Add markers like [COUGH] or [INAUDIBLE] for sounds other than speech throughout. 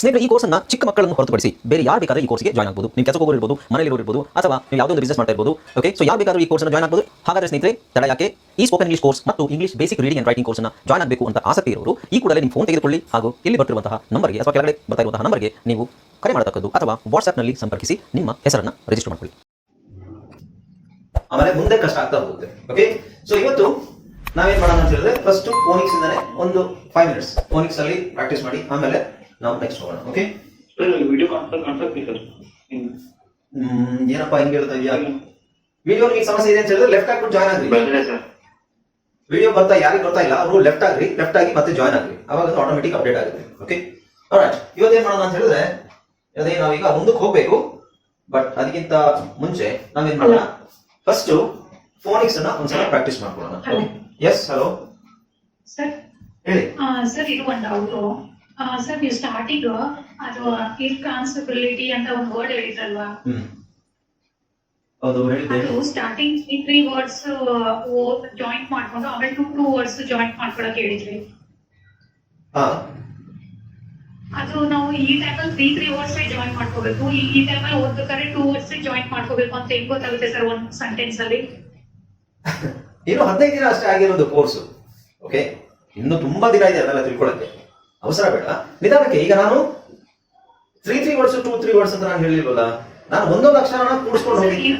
ಸ್ನೇಹಿತರೆ, ಈ ಕೋರ್ಸನ್ನ ಚಿಕ್ಕ ಮಕ್ಕಳನ್ನು ಹೊರತುಪಡಿಸಿ ಬೇರೆ ಯಾರು ಬೇಕಾದ್ರೆ ಈ ಕೋರ್ಸ್ಗೆ ಜಾಯ್ನ್ ಆಗಬಹುದು ನೀವು ಕೆಲಸ ಹೋಗೋರು ಮನೆಯಲ್ಲಿ ಇರಬಹುದು ಅಥವಾ ನೀವು ಯಾವುದೋ ಒಂದು ಬಿಸ್ನೆಸ್ ಮಾಡ್ತಾ ಇರ್ಬೋದು ಓಕೆ ಸೊ ಯಾರು ಬೇಕಾದ್ರೂ ಈ ಕೋರ್ಸ್ನ ಜಾಯ್ನ್ ಆಗಬಹುದು ಹಾಗಾದ್ರೆ ಸ್ನೇಹಿತರೆ, ತಡ ಯಾಕೆ? ಈ ಸ್ಪೋಕನ್ ಇಂಗ್ಲಿಷ್ ಕೋರ್ಸ್ ಮತ್ತು English basic reading and writing ಕೋರ್ಸ್ನ ಜಾಯ್ನ್ ಆಗಬೇಕು ಅಂತ ಆಸಕ್ತಿ ಇರೋರು, ಈ ಕೂಡಲೇ ನಿಮ್ಮ ಫೋನ್ ತೆಗೆದುಕೊಳ್ಳಿ. ಹಾಗೂ ಇಲ್ಲಿ ಬರ್ತಿರುವಂತಹ ನಂಬರ್ಗೆ, ಅಥವಾ ಕೆಳಗಡೆ ಬರ್ತಾ ಇರುವಂತಹ ನಂಬರ್ಗೆ ನೀವು ಕರೆ ಮಾಡತಕ್ಕದ್ದು ಅಥವಾ ವಾಟ್ಸ್ಆಪ್ನಲ್ಲಿ ಸಂಪರ್ಕಿಸಿ ನಿಮ್ಮ ಹೆಸರನ್ನ ರಿಜಿಸ್ಟರ್ ಮಾಡಿಕೊಳ್ಳಿ. ಆಮೇಲೆ ಮುಂದೆ ಕಷ್ಟ ಆಗ್ತಾ ಹೋಗುತ್ತೆ ಓಕೆ ಸೊ ಇವತ್ತು ನಾವೇನ್ ಮಾಡೋಣ ಅಂತ ಹೇಳಿದ್ರೆ ಫಸ್ಟ್ ಫೋನಿಕ್ಸ್ ಇಂದಾನೆ ಒಂದು ಫೈವ್ ಮಿನಿಟ್ಸ್ ಫೋನಿಕ್ಸ್ ಅಲ್ಲಿ ಪ್ರಾಕ್ಟೀಸ್ ಮಾಡಿ, ಆಮೇಲೆ ನಾವು ನೆಕ್ಸ್ಟ್ ಹೋಗೋಣ okay sir video conference conference sir ಏನಪ್ಪ ಹಿಂಗೆ ಹೇಳ್ತಾ ಇದೆಯಾ? ವಿಡಿಯೋ ನಿಮಗೆ ಸಮಸ್ಯೆ ಇದೆ ಅಂತ ಹೇಳಿದ್ರೆ ಲೆಫ್ಟ್ ಹಾಕ್ಬಿಟ್ಟು ಜಾಯ್ನ್ ಆಗ್ರಿ. ಸರ್ ವಿಡಿಯೋ ಬರ್ತಾ ಯಾರಿಗೆ ಬರ್ತಾ ಇಲ್ಲ ಅವರು ಲೆಫ್ಟ್ ಆಗ್ರಿ ಲೆಫ್ಟ್ ಆಗಿ ಮತ್ತೆ ಜಾಯ್ನ್ ಆಗ್ರಿ. ಅವಾಗ ಆಟೋಮೆಟಿಕ್ ಅಪ್ಡೇಟ್ ಆಗುತ್ತೆ ಓಕೆ ರೈಟ್ ಇವತ್ತೇನ್ ಮಾಡೋಣ ಅಂತ ಹೇಳಿದ್ರೆ ಅದೇ ನಾವೀಗ ಮುಂದಕ್ಕೆ ಹೋಗ್ಬೇಕು ಬಟ್ ಅದಕ್ಕಿಂತ ಮುಂಚೆ ನಾವೇನ್ ಮಾಡೋಣ? ಫಸ್ಟ್ ಫೋನಿಕ್ಸ್ ಅನ್ನ ಒಂದ್ಸಲ ಪ್ರಾಕ್ಟೀಸ್ ಮಾಡ್ಕೊಳ್ಳೋಣ. ಎಸ್ ಹಲೋ ಸರ್ ಹೇಳಿ. ಸರ್ ಇದು ಒಂದು ಡೌಟು ಸರ್ ನೀವು ಸ್ಟಾರ್ಟಿಂಗ್ ಅದು ಇನ್ಕಾನ್ಸಿಬಿಲಿಟಿ ಅಂತ ಒಂದು ವರ್ಡ್ ಹೇಳಿದ್ರಲ್ವಾ? ಅದು starting three three words joint ಮಾಡ್ಕೊಂಡು ಆಮೇಲೆ ಟೂ ಟೂ ವರ್ಡ್ಸ್ ಜಾಯಿಂಟ್ ಮಾಡ್ಕೊಳಕ್ ಹೇಳಿದ್ರಿ. ಅದು ನಾವು ಈ ಟೈಮಲ್ಲಿ ತ್ರೀ ತ್ರೀ ವರ್ಡ್ಸ್ ಜಾಯಿನ್ ಮಾಡ್ಕೋಬೇಕು. ಈ ಟೈಮಲ್ಲಿ ಓದ್ಬೇಕಾದ್ರೆ ಟೂ ವರ್ಡ್ಸ್ ಜಾಯಿಂಟ್ ಮಾಡ್ಕೋಬೇಕು ಅಂತ ಹೆಂಗ್ ಗೊತ್ತಾಗುತ್ತೆ ಸರ್ ಒಂದ್ ಸೆಂಟೆನ್ಸ್ ಅಲ್ಲಿ? [LAUGHS] ಇನ್ನು ಹದಿನೈದು ದಿನ ಅಷ್ಟೇ ಆಗಿರೋದು ಕೋರ್ಸ್ ಓಕೆ ಇನ್ನು ತುಂಬಾ ದಿನ ಇದೆ ಅದೆಲ್ಲ ತಿಳ್ಕೊಳ್ಳಕ್ಕೆ ಅವಸರ ಬೇಡ ನಿಧಾನಕ್ಕೆ ಈಗ ನಾನು three three words two three words ಅಂತ ನಾನು ಹೇಳಿಲ್ವಲ್ಲ ನಾನು ಒಂದೊಂದು ಅಕ್ಷರನ ಕೂಡಿಸ್ಕೊಂಡು ಹೋಗಿ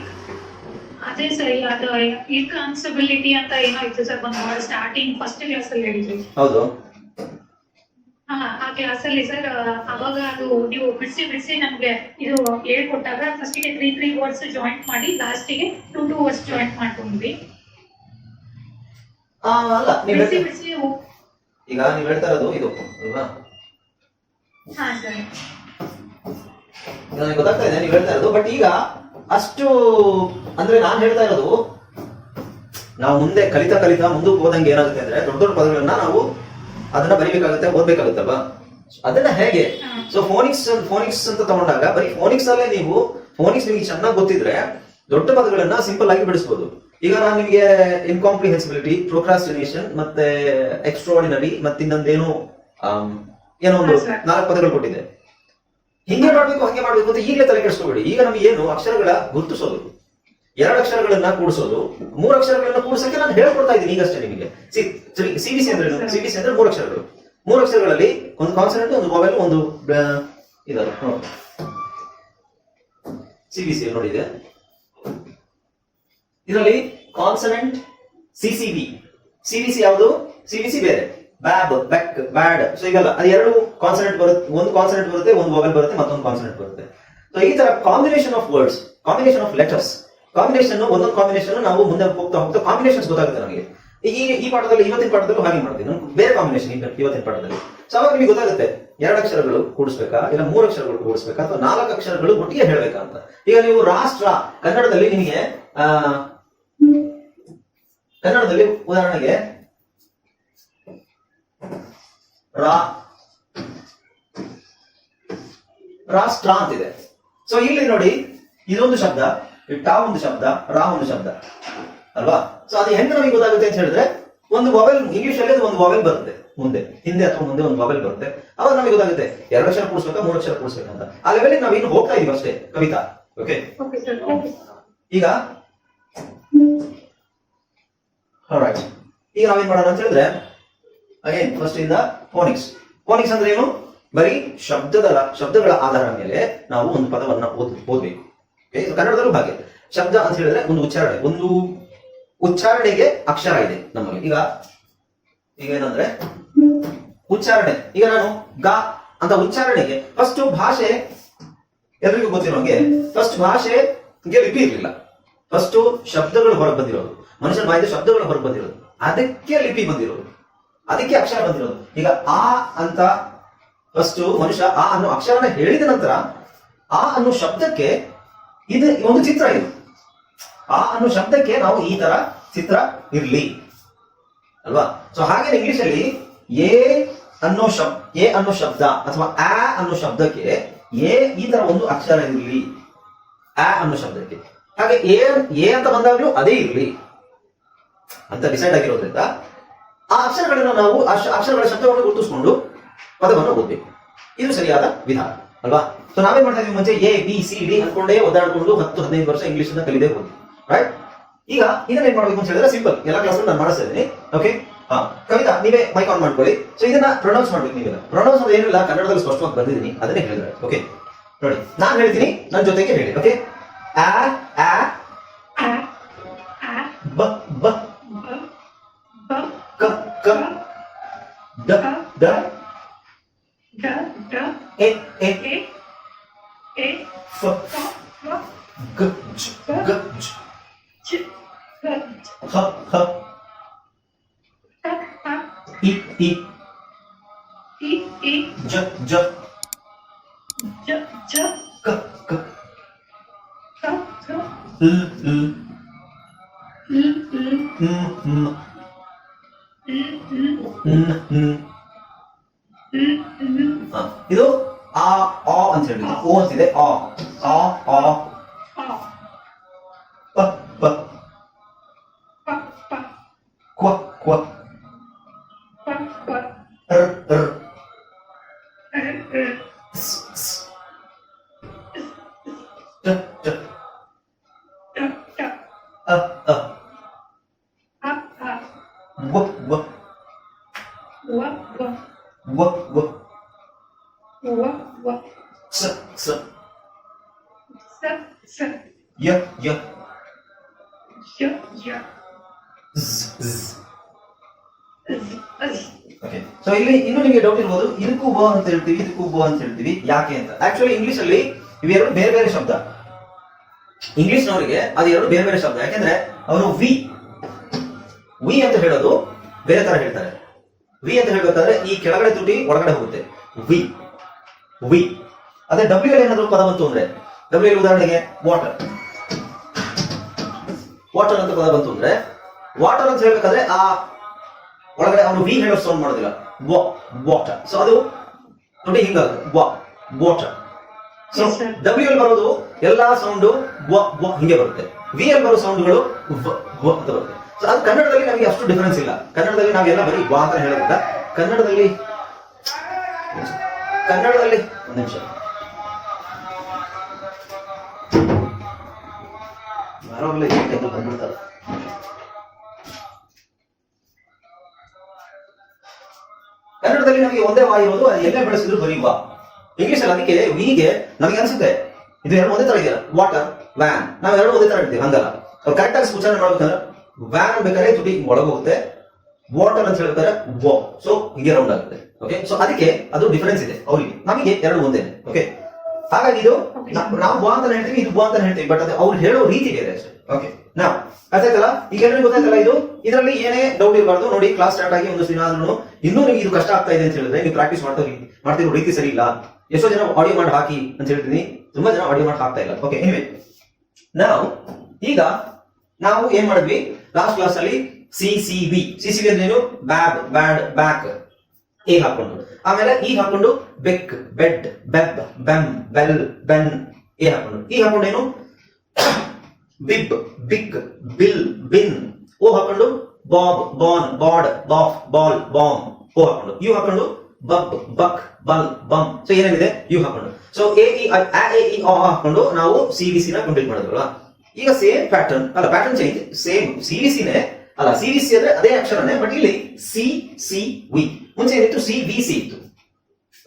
ಅದೇ ಸರಿ ಅದು ಇರ್ಕಾನ್ಸಿಬಿಲಿಟಿ ಅಂತ ಏನೋ ಇತ್ತು ಸರ್ ಒಂದು ವರ್ಡ್ ಸ್ಟಾರ್ಟಿಂಗ್ ಫಸ್ಟ್ ಕ್ಲಾಸ್ ಅಲ್ಲಿ ಹೇಳಿದ್ರಿ. ಹೌದು. ಹಾ ಆ ಕ್ಲಾಸ್ ಅಲ್ಲಿ ಸರ್ ಅವಾಗ ಅದು ನೀವು ಬಿಡಿಸಿ ಬಿಡಿಸಿ ನಮ್ಗೆ ಇದು ಹೇಳ್ಕೊಟ್ಟಾಗ ಫಸ್ಟ್ಗೆ ತ್ರೀ ತ್ರೀ ವರ್ಡ್ಸ್ ಜಾಯಿಂಟ್ ಮಾಡಿ ಲಾಸ್ಟ್ಗೆ ಟೂ ಟೂ ವರ್ಡ್ಸ್ ಜಾಯಿಂಟ್ ಮಾಡ್ಕೊಂಡ್ವಿ. ಅಲ್ಲ ಬಿಡಿಸಿ ಬಿಡಿಸಿ. ಈಗ ನೀವು ಹೇಳ್ತಾ ಇರೋದು ಇದು. ಅಲ್ವಾ? ನನಗೆ ಗೊತ್ತಾಗ್ತಾ ಇದೆ ನೀವು ಹೇಳ್ತಾ ಇರೋದು. ಬಟ್ ಈಗ ಅಷ್ಟು ಅಂದ್ರೆ ನಾನು ಹೇಳ್ತಾ ಇರೋದು ನಾವು ಮುಂದೆ ಕಲಿತಾ ಕಲಿತಾ ಮುಂದೆ ಹೋದಂಗೆ ಏನಾಗುತ್ತೆ ಅಂದ್ರೆ ದೊಡ್ಡ ದೊಡ್ಡ ಪದಗಳನ್ನ ನಾವು ಅದನ್ನ ಬರಿಬೇಕಾಗುತ್ತೆ ಓದ್ಬೇಕಾಗುತ್ತಲ್ವಾ ಅದನ್ನ ಹೇಗೆ? ಸೊ ಫೋನಿಕ್ಸ್ ಫೋನಿಕ್ಸ್ ಅಂತ ತಗೊಂಡಾಗ ಬರೀ ಫೋನಿಕ್ಸ್ ಅಲ್ಲೇ ನೀವು ಫೋನಿಕ್ಸ್ ನಿಮಗೆ ಚೆನ್ನಾಗಿ ಗೊತ್ತಿದ್ರೆ ದೊಡ್ಡ ಪದಗಳನ್ನ ಸಿಂಪಲ್ ಆಗಿ ಬಿಡಿಸಬಹುದು ಈಗ ನಾನು ನಿಮಗೆ ಇನ್ಕಾಂಪ್ರಿಹೆನ್ಸಿಬಿಲಿಟಿ ಪ್ರೊಕ್ರಾಸ್ಟಿನೇಷನ್ ಮತ್ತೆ ಎಕ್ಸ್ಟ್ರಾರ್ಡಿನರಿ ಮತ್ತೆ ಇನ್ನೊಂದೇನು ಏನು ಏನೋ ಒಂದು ನಾಲ್ಕು ಪದಗಳು ಕೊಟ್ಟಿದೆ. ಹಿಂಗೆ ಮಾಡಬೇಕು ಹಂಗೆ ಮಾಡಬೇಕು ಅಂತ ಈಗಲೇ ತಲೆ ಕೆಡಿಸ್ಕೋಬೇಡಿ. ಈಗ ನಮಗೆ ಏನು ಅಕ್ಷರಗಳ ಗುರುತಿಸೋದು ಎರಡು ಅಕ್ಷರಗಳನ್ನ ಕೂಡಿಸೋದು ಮೂರು ಅಕ್ಷರಗಳನ್ನ ಕೂಡಿಸಕ್ಕೆ ನಾನು ಹೇಳ್ಕೊಡ್ತಾ ಇದ್ದೀನಿ ಈಗಷ್ಟೇ ನಿಮಗೆ. ಸಿ ಬಿ ಸಿ ಅಂದ್ರೆ ಸಿ ಬಿ ಸಿ ಅಂದ್ರೆ ಮೂರು ಅಕ್ಷರಗಳು. ಮೂರು ಅಕ್ಷರಗಳಲ್ಲಿ ಒಂದು ಕಾನ್ಸನೆಂಟ್ ಒಂದು ಮೊಬೈಲ್ ಒಂದು ಇದಲ್ಲ ಸಿ ಬಿ ಸಿ ನೋಡಿದೆ. ಇದರಲ್ಲಿ consonant C C V C V C ಯಾವುದು? ಸಿ ಬಿ ಸಿ ಬೇರೆ. ಬ್ಯಾಬ್ ಬೆಕ್ ಬ್ಯಾಡ್ ಸೊ ಈಗಲ್ಲ ಅದು ಎರಡು ಕಾನ್ಸನೆಂಟ್ ಬರುತ್ತೆ. ಒಂದು ಕಾನ್ಸನೆಂಟ್ ಬರುತ್ತೆ, ಒಂದು ಮೊಬೈಲ್ ಬರುತ್ತೆ, ಮತ್ತೊಂದು ಕಾನ್ಸನೆಂಟ್ ಬರುತ್ತೆ. ಸೊ ಈ ತರ combination of words combination of letters combination ಒಂದೊಂದು ಕಾಂಬಿನೇಷನ್ ನಾವು ಮುಂದೆ ಹೋಗ್ತಾ ಹೋಗ್ತಾ ಕಾಂಬಿನೇಷನ್ಸ್ ಗೊತ್ತಾಗುತ್ತೆ ನಮಗೆ. ಈ ಈ ಪಾಠದಲ್ಲಿ, ಇವತ್ತಿನ ಪಾಠದಲ್ಲೂ ಹಾಗೆ ಮಾಡ್ತೀನಿ ಬೇರೆ ಕಾಂಬಿನೇಷನ್ ಇವತ್ತಿನ ಪಾಠದಲ್ಲಿ. ಸೊ ಅವಾಗ ನಿಮಗೆ ಗೊತ್ತಾಗುತ್ತೆ, ಎರಡು ಅಕ್ಷರಗಳು ಕೂಡಿಸ್ಬೇಕಾ, ಇಲ್ಲ ಮೂರು ಅಕ್ಷರಗಳು ಕೂಡಿಸ್ಬೇಕಾ, ಅಥವಾ ನಾಲ್ಕು ಅಕ್ಷರಗಳು ಒಟ್ಟಿಗೆ ಹೇಳ್ಬೇಕಾ ಅಂತ. ಈಗ ನೀವು ರಾಷ್ಟ್ರ ಕನ್ನಡದಲ್ಲಿ ನಿಮಗೆ ಕನ್ನಡದಲ್ಲಿ ಉದಾಹರಣೆಗೆ ರಾ ರಾಷ್ಟ್ರ ಅಂತಿದೆ. ಸೊ ಇಲ್ಲಿ ನೋಡಿ ಇದೊಂದು ಶಬ್ದ ಟಾ ಒಂದು ಶಬ್ದ ರಾ ಒಂದು ಶಬ್ದ ಅಲ್ವಾ? ಸೊ ಅದು ಹೆಂಗೆ ನಮಗೆ ಗೊತ್ತಾಗುತ್ತೆ ಅಂತ ಹೇಳಿದ್ರೆ ಒಂದು ಮೊಬೈಲ್ ಇಂಗ್ಲಿಷ್ ಅಲ್ಲಿ ಒಂದು ಮೊಬೈಲ್ ಬರುತ್ತೆ ಮುಂದೆ ಹಿಂದೆ ಅಥವಾ ಮುಂದೆ ಒಂದು ಮೊಬೈಲ್ ಬರುತ್ತೆ. ಅವಾಗ ನಮಗೆ ಗೊತ್ತಾಗುತ್ತೆ ಎರಡು ಅಕ್ಷರ ಕೂಡಿಸ್ಬೇಕಾ ಮೂರು ಅಕ್ಷರ ಕೂಡಿಸ್ಬೇಕಂತ ಅಂತ. ಆ ಲೆವೆಲ್ ನಾವು ಇನ್ನು ಹೋಗ್ತಾ ಇದೀವಿ ಅಷ್ಟೇ ಕವಿತಾ ಓಕೆ ಈಗ ಈಗ ನಾವೇನ್ ಮಾಡೋಣ ಅಂತ ಹೇಳಿದ್ರೆ ಅಗೇನ್ ಫಸ್ಟ್ ಇಂದ ಫೋನಿಕ್ಸ್ ಫೋನಿಕ್ಸ್ ಅಂದ್ರೆ ಏನು? ಬರೀ ಶಬ್ದದ ಶಬ್ದಗಳ ಆಧಾರದ ಮೇಲೆ ನಾವು ಒಂದು ಪದವನ್ನ ಓದ್, ಓದ್ಬೇಕು? ಕನ್ನಡದಲ್ಲೂ ಹಾಗೆ. ಶಬ್ದ ಅಂತ ಹೇಳಿದ್ರೆ ಒಂದು ಉಚ್ಚಾರಣೆ, ಒಂದು ಉಚ್ಚಾರಣೆಗೆ ಅಕ್ಷರ ಇದೆ ನಮ್ಮಲ್ಲಿ. ಈಗ ಈಗ ಏನಂದ್ರೆ, ಉಚ್ಚಾರಣೆ. ಈಗ ನಾನು ಗ ಅಂತ ಉಚ್ಚಾರಣೆಗೆ ಫಸ್ಟ್ ಭಾಷೆ ಎಲ್ರಿಗೂ ಗೊತ್ತಿರೋ ಹಾಗೆ ಫಸ್ಟ್ ಭಾಷೆಗೆ ಲಿಪಿ ಇರಲಿಲ್ಲ. ಫಸ್ಟ್ ಶಬ್ದಗಳು ಹೊರಗೆ ಬಂದಿರೋದು. ಮನುಷ್ಯನ ಬಾಯಿಂದ ಶಬ್ದಗಳು ಹೊರಗೆ ಬಂದಿರೋದು. ಅದಕ್ಕೆ ಲಿಪಿ ಬಂದಿರೋದು. ಅದಕ್ಕೆ ಅಕ್ಷರ ಬಂದಿರೋದು. ಈಗ ಆ ಅಂತ ಫಸ್ಟ್ ಮನುಷ್ಯ ಆ ಅನ್ನೋ ಅಕ್ಷರನ ಹೇಳಿದ ನಂತರ ಆ ಅನ್ನೋ ಶಬ್ದಕ್ಕೆ ಇದು ಒಂದು ಚಿತ್ರ ಇದು. ಆ ಅನ್ನೋ ಶಬ್ದಕ್ಕೆ ನಾವು ಈ ತರ ಚಿತ್ರ ಇರ್ಲಿ. ಅಲ್ವಾ? ಸೊ ಹಾಗೆ ಇಂಗ್ಲಿಷ್ ಅಲ್ಲಿ ಎ ಅನ್ನೋ ಶಬ್ದ ಎ ಅನ್ನೋ ಶಬ್ದ ಅಥವಾ ಆ ಅನ್ನೋ ಶಬ್ದಕ್ಕೆ ಎ ಈ ತರ ಒಂದು ಅಕ್ಷರ ಇರಲಿ. ಆ ಅನ್ನೋ ಶಬ್ದಕ್ಕೆ. ಹಾಗೆ ಎ ಎ ಅಂತ ಬಂದಾಗಲೂ ಅದೇ ಇರಲಿ. ಅಂತ ಡಿಸೈಡ್ ಆಗಿರೋದ್ರಿಂದ ಆ ಅಕ್ಷರಗಳನ್ನ ನಾವು ಅಕ್ಷರಗಳ ಶಬ್ದವನ್ನು ಗುರುತಿಸಿಕೊಂಡು ಪದವನ್ನು ಓದಬೇಕು. ಇದು ಸರಿಯಾದ ವಿಧಾನ, ಅಲ್ವಾ? ಸೊ ನಾವೇನ್ ಮಾಡ್ತಾ ಮುಂಚೆ ಎ ಬಿ ಸಿ ಡಿ ಅನ್ಕೊಂಡೇ ಒದ್ದಾಡ್ಕೊಂಡು ಹತ್ತು, ಹದಿನೈದು ವರ್ಷ ಇಂಗ್ಲಿಷ್ ಅನ್ನ ಕಲಿದೇ ಹೋಗಿ ರೈಟ್ ಈಗ ಇದನ್ನ ಏನ್ ಮಾಡ್ಬೇಕು ಅಂತ ಹೇಳಿದ್ರೆ ಸಿಂಪಲ್ ಎಲ್ಲ ಕ್ಲಾಸ್ ನಾನು ಮಾಡಿಸ್ತಾ ಓಕೆ ಹಾ, ಕವಿತಾ, ನೀವೇ ಮೈಕ್ ಆನ್ ಮಾಡ್ಕೊಳ್ಳಿ. ಸೊ ಇದನ್ನ ಪ್ರೊನೌನ್ಸ್ ಮಾಡ್ಬೇಕು ನೀವೆಲ್ಲ. ಪ್ರೊನೌನ್ಸ್ ಅಂದ್ರೆ ಏನಿಲ್ಲ, ಕನ್ನಡದಲ್ಲಿ ಸ್ಪಷ್ಟವಾಗಿ ಬಂದಿದ್ದೀನಿ ಅದನ್ನೇ ಹೇಳಿದ್ರೆ ಓಕೆ ನೋಡಿ, ನಾನು ಹೇಳ್ತೀನಿ ನನ್ನ ಜೊತೆಗೆ ಹೇಳಿ ಓಕೆ ಆ ಆ, ಬ ಬ ಡ ಡ ಡ ಡ ಎ ಎ ಎ ಎ ಫ ಕ ಕ ಗ ಜ ಗ ಜ ಚ ಗ ಹ ಹ ಟ ಟ ಇ ಇ ಇ ಇ ಜ ಜ ಜ ಜ ಕ ಕ ಕ ಕ ಲ್ ಲ್ ಲ್ 哦，哦，我哦，哦哦，哦，不不不不不，过过，不，呃呃，呃呃，是是，这这，这这，呃呃，啊啊，我我，我我，我我，我我。ಸ ಯ ಯ ಯ ಯ ಓಕೆ ಸೊ ಇಲ್ಲಿ ಇನ್ನು ನಿಮಗೆ ಡೌಟ್ ಇರ್ಬೋದು ಇದಕ್ಕೂ ಬ ಅಂತ ಹೇಳ್ತೀವಿ ಇದಕ್ಕೂ ಬ ಅಂತ ಹೇಳ್ತೀವಿ. ಯಾಕೆ ಅಂತ. ಆಕ್ಚುಲಿ ಇಂಗ್ಲಿಷ್ ಅಲ್ಲಿ ಇವೆರಡು ಬೇರೆ ಬೇರೆ ಶಬ್ದ. ಇಂಗ್ಲಿಷ್ ನವರಿಗೆ ಅದು ಎರಡು ಬೇರೆ ಬೇರೆ ಶಬ್ದ. ಯಾಕೆಂದ್ರೆ ಅವರು ವಿ ವಿ ಅಂತ ಹೇಳೋದು ಬೇರೆ ತರ ಹೇಳ್ತಾರೆ. ವಿ ಅಂತ ಹೇಳ್ಬೇಕಾದ್ರೆ ಈ ಕೆಳಗಡೆ ತುಟಿ ಒಳಗಡೆ ಹೋಗುತ್ತೆ. ವಿ ವಿ ಅದೇ ಡಬ್ಲ್ಯೂ ಅಲ್ಲಿ ಏನಾದ್ರು ಪದ ಬಂತು ಅಂದ್ರೆ ಡಬ್ಲ್ಯೂ ಅಲ್ಲಿ ಉದಾಹರಣೆಗೆ ವಾಟರ್ ವಾಟರ್ ಅಂತ ಪದ ಬಂತು ಅಂದ್ರೆ ವಾಟರ್ ಅಂತ ಹೇಳ್ಬೇಕಾದ್ರೆ ಆ ಒಳಗಡೆ ಅವನು ವಿ ಹೇಳೋ ಸೌಂಡ್ ಮಾಡೋದಿಲ್ಲ. ವಾಟರ್ ಸೊ ಅದು ನೋಡಿ ಹಿಂಗಾಗುತ್ತೆ ವಾ ವಾಟರ್ ಸೊ. ಡಬ್ಲ್ಯೂ ಅಲ್ಲಿ ಬರೋದು ಎಲ್ಲಾ ಸೌಂಡು ಹಿಂಗೆ ಬರುತ್ತೆ. ವಿ ಅಲ್ಲಿ ಬರೋ ಸೌಂಡ್ಗಳು ಅಂತ ಬರುತ್ತೆ. ಸೊ ಅದು ಕನ್ನಡದಲ್ಲಿ ನಮಗೆ ಅಷ್ಟು ಡಿಫರೆನ್ಸ್ ಇಲ್ಲ. ಕನ್ನಡದಲ್ಲಿ ನಾವೆಲ್ಲ ಬರೀ ವಾ ಅಂತ ಹೇಳೋದಿಲ್ಲ ಕನ್ನಡದಲ್ಲಿ ಕನ್ನಡದಲ್ಲಿ ಒಂದು ನಿಮಿಷ. ಕನ್ನಡದಲ್ಲಿ ನಮಗೆ ಒಂದೇ ವಾ ಇರೋದು ಅದು ಎಲ್ಲೇ ಬೆಳೆಸಿದ್ರು ಬರೀ ವಾ. ಇಂಗ್ಲಿಷ್ ಅಲ್ಲಿ ಅದಕ್ಕೆ ವಿಗೆ ನಮಗೆ ಅನ್ಸುತ್ತೆ, ಇದು ಎರಡು ಒಂದೇ ತರ ಇದೆಯಲ್ಲ ವಾಟರ್ ವ್ಯಾನ್ ನಾವು ಎರಡು ಒಂದೇ ತರ ಇರ್ತೀವಿ, ಹಂಗಲ್ಲ. ಅವ್ರು ಕರೆಕ್ಟ್ ಆಗಿ ಉಚ್ಚಾರಣೆ ಮಾಡ್ಬೇಕಂದ್ರೆ ವ್ಯಾನ್ ಬೇಕಾದ್ರೆ ತುಟಿ ಒಳಗೋಗುತ್ತೆ ವಾಟರ್ ಅಂತ ಹೇಳ್ತಾರೆ ವೋ ಸೊ ಹೀಗೆ ರೌಂಡ್ ಆಗುತ್ತೆ. ಓಕೆ ಸೊ ಅದಕ್ಕೆ ಅದು ಡಿಫರೆನ್ಸ್ ಇದೆ, ಅವರಿಗೆ. ನಮಗೆ ಎರಡು ಒಂದೇ ಓಕೆ ಹಾಗಾಗಿ ಇದು ನಾವು ಬಾ ಅಂತ ಹೇಳ್ತೀವಿ ಇದು ಬಾ ಅಂತ ಹೇಳ್ತೀವಿ ಬಟ್ ಅದು ಅವ್ರು ಹೇಳೋ ರೀತಿ ಬೇರೆ ಅಷ್ಟೇ. ಓಕೆ ನಾವು ಗೊತ್ತಾಯ್ತಲ್ಲ ಈಗ ಎಲ್ಲರಿಗೂ ಗೊತ್ತಾಯ್ತಲ್ಲ ಇದು? ಇದರಲ್ಲಿ ಏನೇ ಡೌಟ್ ಇರಬಾರ್ದು ನೋಡಿ ಕ್ಲಾಸ್ ಸ್ಟಾರ್ಟ್ ಆಗಿ ಒಂದು ದಿನ ಆದ್ರೂ ಇನ್ನೂ ನಿಮ್ಗೆ ಇದು ಕಷ್ಟ ಆಗ್ತಾ ಇದೆ ಅಂತ ಹೇಳಿದ್ರೆ ನೀವು ಪ್ರಾಕ್ಟೀಸ್ ಮಾಡ್ತಾ ಮಾಡ್ತಿರೋ ರೀತಿ ಸರಿ ಇಲ್ಲ. ಎಷ್ಟೋ ಜನ ಆಡಿಯೋ ಮಾಡಿ ಹಾಕಿ ಅಂತ ಹೇಳ್ತೀನಿ. ತುಂಬಾ ಜನ ಆಡಿಯೋ ಮಾಡಿ ಹಾಕ್ತಾ ಇಲ್ಲ. ಓಕೆ ಎನಿವೆ ನಾವು ಈಗ ನಾವು ಏನ್ ಮಾಡಿದ್ವಿ? ಲಾಸ್ಟ್ ಕ್ಲಾಸ್ ಅಲ್ಲಿ C C V C C V ಅಂದ್ರೆ ಏನು? ಬ್ಯಾಬ್ ಬ್ಯಾಡ್ ಬ್ಯಾಕ್ ಎ ಹಾಕೊಂಡು ಆಮೇಲೆ ಈ ಹಾಕೊಂಡು beck, bed, beb, bem, bell, ben A ಹಾಕೊಂಡು ಈ ಹಾಕೊಂಡು ಏನು? Bib, big, bill, bin O ಹಾಕೊಂಡು bob, bon, bod, boff, ball bomb O ಹಾಕೊಂಡು ಯು ಹಾಕೊಂಡು bub, buck, bull, bum. So ಏನೇನಿದೆ? ಯು ಹಾಕೊಂಡು ಸೊ ಎ ಇ ಆ ಎ ಇ ಆ ಹಾಕೊಂಡು ನಾವು ಸಿ ವಿ ಸಿ ನ ಕಂಪ್ಲೀಟ್ ಮಾಡಿದ್ರಲ್ಲ ಈಗ ಸೇಮ್ ಪ್ಯಾಟರ್ನ್ ಅಲ್ಲ pattern change same C V ಸಿನೇ ಅಲ್ಲ ಸಿ ವಿ ಸಿ ಅಂದ್ರೆ ಅದೇ ಅಕ್ಷರನೇ ಬಟ್ ಇಲ್ಲಿ ಸಿ ಸಿ ವಿ ಮುಂಚೆ ಏನಿತ್ತು? ಸಿ ಬಿ ಸಿ ಇತ್ತು.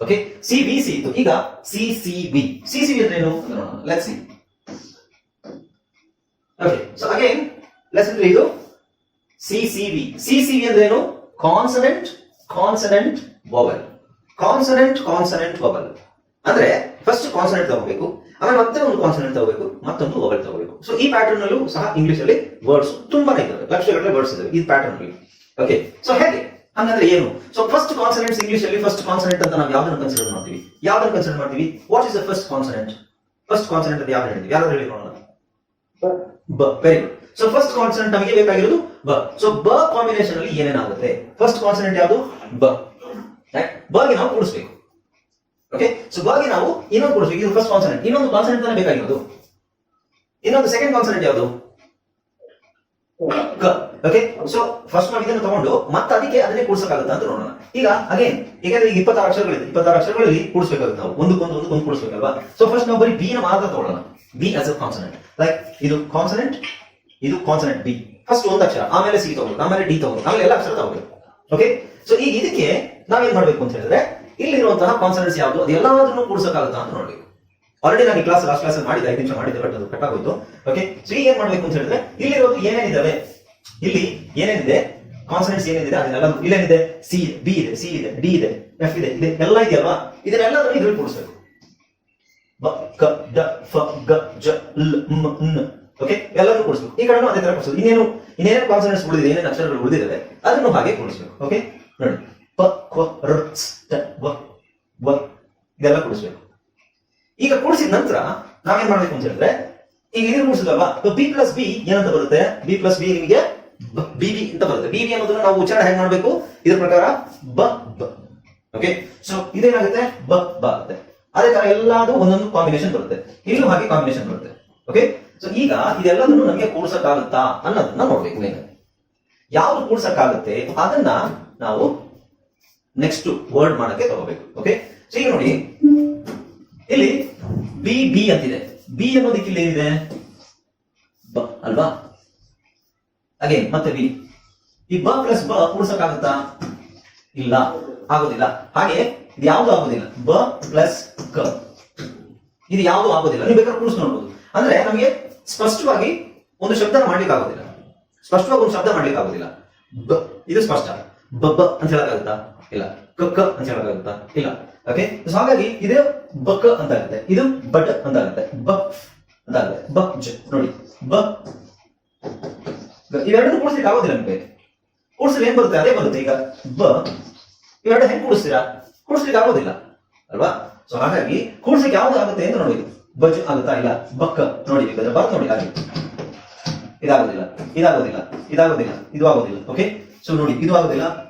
ಓಕೆ ಸಿ ಬಿ ಸಿ ಇತ್ತು. ಈಗ C C B C C B ಅಂದ್ರೆ ಏನು? Let C okay so again ಅಂದ್ರೆ ಇದು. C C V C C V ಅಂದ್ರೆ ಏನು? Consonant consonant vowel consonant consonant vowel ಅಂದ್ರೆ ಫಸ್ಟ್ ಕಾನ್ಸನೆಂಟ್ ತಗೋಬೇಕು, ಆಮೇಲೆ ಮತ್ತೆ ಒಂದು ಕಾನ್ಸನೆಂಟ್ ತಗೋಬೇಕು, ಮತ್ತೊಂದು ವೋವಲ್ ತಗೋಬೇಕು. ಸೊ ಈ ಪ್ಯಾಟರ್ನ್ ಅಲ್ಲೂ ಸಹ ಇಂಗ್ಲಿಷ್ ಅಲ್ಲಿ ವರ್ಡ್ಸ್ ತುಂಬಾನೇ ಇದಾವೆ ಲಕ್ಷಗಟ್ಟಲೆ ವರ್ಡ್ಸ್ ಇದಾವೆ ಈ ಪ್ಯಾಟರ್ನ್ ಅಲ್ಲಿ. ಓಕೆ ಸೊ ಹೇಗೆ? ಹಂಗಂದ್ರೆ ಏನು? ಸೊ ಫಸ್ಟ್ ಕಾನ್ಸನೆಂಟ್ಸ್ ಇಂಗ್ಲಿಷ್ ಅಲ್ಲಿ ಫಸ್ಟ್ ಕಾನ್ಸನೆಂಟ್ ಅಂತ ನಾವು ಯಾವ್ದನ್ನ ಕನ್ಸಿಡರ್ ಮಾಡ್ತೀವಿ? ಯಾವ್ದನ್ನ ಕನ್ಸಿಡರ್ ಮಾಡ್ತೀವಿ? What is the first consonant first consonant ಅಂತ ಯಾವ್ದು ಹೇಳಿದ್ವಿ? ಯಾರು ಹೇಳಿ ನೋಡೋಣ. ವೆರಿ ಸೊ ಫಸ್ಟ್ ಕಾನ್ಸನೆಂಟ್ ನಮಗೆ ಬೇಕಾಗಿರೋದು ಬ. ಸೊ ಬ ಕಾಂಬಿನೇಷನ್ ಅಲ್ಲಿ ಏನೇನಾಗುತ್ತೆ? ಫಸ್ಟ್ ಕಾನ್ಸನೆಂಟ್ ಯಾವುದು? ಬ. ಬಗ್ಗೆ ನಾವು ಕೂಡಿಸ್ಬೇಕು. ಓಕೆ ಸೊ ಬಗ್ಗೆ ನಾವು ಇನ್ನೊಂದು ಕೂಡಿಸ್ಬೇಕು. ಇದು ಫಸ್ಟ್ ಕಾನ್ಸನೆಂಟ್ ಇನ್ನೊಂದು ಕಾನ್ಸನೆಂಟ್ ತಾನೇ ಬೇಕಾಗಿರೋದು? ಇನ್ನೊಂದು ಸೆಕೆಂಡ್ ಕಾನ್ಸನೆಂಟ್ ಯಾವುದು? ಓಕೆ ಸೊ ಫಸ್ಟ್ ನಾವು ಇದನ್ನು ತಗೊಂಡು ಮತ್ತೆ ಅದಕ್ಕೆ ಅದನ್ನೇ ಕೂಡಿಸಕ್ಕಾಗುತ್ತಾ ಅಂತ ನೋಡೋಣ. ಈಗ ಅಗೇನ್ ಈಗ ಈಗ ಇಪ್ಪತ್ತಾರು ಅಕ್ಷರಗಳಿದೆ. ಇಪ್ಪತ್ತಾರು ಅಕ್ಷರಗಳಲ್ಲಿ ಕೂಡಿಸಬೇಕಾಗುತ್ತೆ ನಾವು. ಒಂದಕ್ಕೊಂದು ಒಂದಕ್ಕೊಂದು ಕೂಡಿಸಬೇಕಲ್ವಾ? ಸೊ ಫಸ್ಟ್ ನಾವು ಬರೀ ಬಿ ನ ಮಾತ್ರ ತಗೊಳ್ಳೋಣ. B as a consonant like ಇದು ಕಾನ್ಸನೆಂಟ್ ಇದು ಕಾನ್ಸನೆಂಟ್ ಬಿ ಫಸ್ಟ್ ಒಂದು ಅಕ್ಷರ, ಆಮೇಲೆ ಸಿ ತಗೋಬೇಕು ಆಮೇಲೆ ಡಿ ತಗೋಬೇಕು ಆಮೇಲೆ ಎಲ್ಲ ಅಕ್ಷರ ತಗೋಬೇಕು ಓಕೆ ಸೊ ಈಗ ಇದಕ್ಕೆ ನಾವೇನ್ ಮಾಡ್ಬೇಕು ಅಂತ ಹೇಳಿದ್ರೆ, ಇಲ್ಲಿರುವಂತಹ ಕಾನ್ಸನೆಂಟ್ಸ್ ಯಾವುದು? ಅದು ಕೂಡಿಸಬೇಕಾಗುತ್ತಾ ಅಂತ ನೋಡ್ಬೇಕು. ಆಲ್ರೆಡಿ ನಾನು ಕ್ಲಾಸ್ ಲಾಸ್ಟ್ ಕ್ಲಾಸ್ ಮಾಡಿದ್ದೆ, ಐದು ನಿಮಿಷ ಮಾಡಿದ್ದೆ ಬಟ್ ಅದು ಕಟ್ ಆಗೋಯ್ತು. ಓಕೆ ಸೊ ಈಗ ಏನ್ ಮಾಡ್ಬೇಕು ಅಂತ ಹೇಳಿದ್ರೆ, ಇಲ್ಲಿರೋದು ಏನೇನಿದಾವೆ? ಇಲ್ಲಿ ಏನೇನಿದೆ? ಕಾನ್ಸನೆಂಟ್ಸ್ ಏನೇನಿದೆ? ಅದನ್ನೆಲ್ಲ ಇಲ್ಲೇನಿದೆ? ಸಿ ಬಿ ಇದೆ ಸಿ ಇದೆ ಡಿ ಇದೆ ಎಫ್ ಇದೆ ಇದೆ, ಎಲ್ಲ ಇದೆಯಲ್ವಾ? ಇದನ್ನೆಲ್ಲದನ್ನು ಇದ್ರಲ್ಲಿ ಕೂಡಿಸ್ಬೇಕು. ಓಕೆ ಎಲ್ಲರೂ ಕೂಡಿಸ್ಬೇಕು. ಈ ಕಡೆನೂ ಅದೇ ತರ ಕೂಡಿಸೋದು ಇನ್ನೇನು ಇನ್ನೇನು ಕಾನ್ಸನೆಂಟ್ಸ್ ಉಳಿದಿದೆ, ಏನೇನು ಅಕ್ಷರಗಳು ಉಳಿದಿದ್ದಾವೆ, ಅದನ್ನು ಹಾಗೆ ಕೂಡಿಸ್ಬೇಕು. ಓಕೆ ನೋಡಿ. ಪ ಕ್ವ ರ ಇದೆಲ್ಲ ಕೂಡಿಸ್ಬೇಕು. ಈಗ ಕೂಡಿಸಿದ ನಂತರ ನಾವೇನ್ ಮಾಡ್ಬೇಕು ಅಂತ ಹೇಳಿದ್ರೆ, ಈಗ ಇದನ್ನು ಕೂಡಿಸಿದಲ್ವಾ ಬಿ ಪ್ಲಸ್ ಬಿ ಏನಂತ ಬರುತ್ತೆ? ಬಿ ಪ್ಲಸ್ ಬಿ ನಿಮಗೆ ಬಿ ಬಿ ಅಂತ ಬರುತ್ತೆ. ಬಿ ಬಿ ಅನ್ನೋದನ್ನ ನಾವು ಉಚ್ಚಾರಣೆ ಹೆಂಗ್ ಮಾಡ್ಬೇಕು? ಇದ್ರ ಪ್ರಕಾರ ಬ ಬ. ಓಕೆ ಸೊ ಇದೇನಾಗುತ್ತೆ? ಬ ಬ ಆಗುತ್ತೆ. ಅದೇ ತರ ಎಲ್ಲಾದ್ರೂ ಒಂದೊಂದು ಕಾಂಬಿನೇಷನ್ ಬರುತ್ತೆ. ಇಲ್ಲೂ ಹಾಗೆ ಕಾಂಬಿನೇಷನ್ ಬರುತ್ತೆ. ಓಕೆ ಸೊ ಈಗ ಇದೆಲ್ಲದನ್ನು ನಮಗೆ ಕೂಡ್ಸಕ್ಕಾಗುತ್ತಾ ಅನ್ನೋದನ್ನ ನೋಡ್ಬೇಕು ಮೇನ್ ಯಾವ್ದು ಕೂಡ್ಸಕ್ಕಾಗುತ್ತೆ? ಅದನ್ನ ನಾವು ನೆಕ್ಸ್ಟ್ ವರ್ಡ್ ಮಾಡಕ್ಕೆ ತಗೋಬೇಕು. ಓಕೆ ಸೊ ಈಗ ನೋಡಿ. ಇಲ್ಲಿ ಬಿ ಬಿ ಅಂತಿದೆ. ಬಿ ಅನ್ನೋದಕ್ಕೆ ಇಲ್ಲಿ ಏನಿದೆ? ಬ, ಅಲ್ವಾ? ಅಗೇನ್ ಮತ್ತೆ ಬಿ ಈ ಬ ಪ್ಲಸ್ ಬ ಕೂಡ್ಸಕ್ಕಾಗುತ್ತಾ ಇಲ್ಲ. ಆಗೋದಿಲ್ಲ. ಹಾಗೆ, ಇದು ಯಾವುದು ಆಗೋದಿಲ್ಲ? ಬ ಪ್ಲಸ್ ಕ. ಇದು ಯಾವುದು ಆಗೋದಿಲ್ಲ? ನೀವು ಬೇಕಾದ್ರೆ ಕೂಡಿಸ್ ನೋಡ್ಬೋದು. ಅಂದ್ರೆ ನಮಗೆ ಸ್ಪಷ್ಟವಾಗಿ ಒಂದು ಶಬ್ದ ಮಾಡ್ಲಿಕ್ಕೆ ಆಗೋದಿಲ್ಲ ಸ್ಪಷ್ಟವಾಗಿ ಒಂದು ಶಬ್ದ ಮಾಡ್ಲಿಕ್ಕೆ ಆಗೋದಿಲ್ಲ ಬ, ಇದು ಸ್ಪಷ್ಟ. ಬ ಬ ಅಂತ ಹೇಳಕ್ಕಾಗುತ್ತಾ? ಇಲ್ಲ. ಕಕ್ಕ ಅಂತ ಹೇಳಕ್ಕಾಗುತ್ತಾ? ಇಲ್ಲ. ಓಕೆ ಹಾಗಾಗಿ ಇದು ಬಕ್ ಅಂತ ಆಗುತ್ತೆ ಇದು ಬಟ್ ಅಂತ ಆಗುತ್ತೆ ಬಕ್ ಅಂತ ಆಗುತ್ತೆ ಬಕ್ ಜ. ನೋಡಿ. ಬ. ಇವೆರಡನ್ನು ಕೂಡಿಸ್ಲಿಕ್ಕೆ ಆಗೋದಿಲ್ಲ ನಿಮಗೆ. ಕೂಡಿಸಿದ್ರೆ ಏನ್ ಬರುತ್ತೆ? ಅದೇ ಬರುತ್ತೆ ಈಗ. ಬ. ಇವೆರಡು ಹೆಂಗ್ ಕೂಡಿಸ್ತೀರಾ? ಕೂಡಿಸ್ಲಿಕ್ಕೆ ಆಗೋದಿಲ್ಲ. ಅಲ್ವಾ? ಸೊ ಹಾಗಾಗಿ ಕೂಡಿಸ್ಲಿಕ್ಕೆ ಯಾವ್ದು ಆಗುತ್ತೆ ಅಂತ ನೋಡಿ. ಬಜ್ ಆಗುತ್ತಾ ಇಲ್ಲ? ಬಕ್. ನೋಡಿ ಬೇಕಾದ್ರೆ ಬರ್ತ್ ನೋಡಿ ಹಾಗೆ. ಇದಾಗೋದಿಲ್ಲ. ಇದಾಗೋದಿಲ್ಲ. ಇದಾಗೋದಿಲ್ಲ. ಇದು ಆಗೋದಿಲ್ಲ. ಓಕೆ ಸೊ ನೋಡಿ, ಇದು ಆಗೋದಿಲ್ಲ.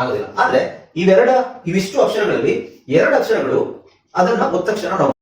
ಆಗೋದಿಲ್ಲ. ಆದ್ರೆ ಇವೆರಡ ಇವಿಷ್ಟು ಅಕ್ಷರಗಳಲ್ಲಿ ಎರಡು ಅಕ್ಷರಗಳು ಅದನ್ನ ಒತ್ತಕ್ಷರ ನಾವು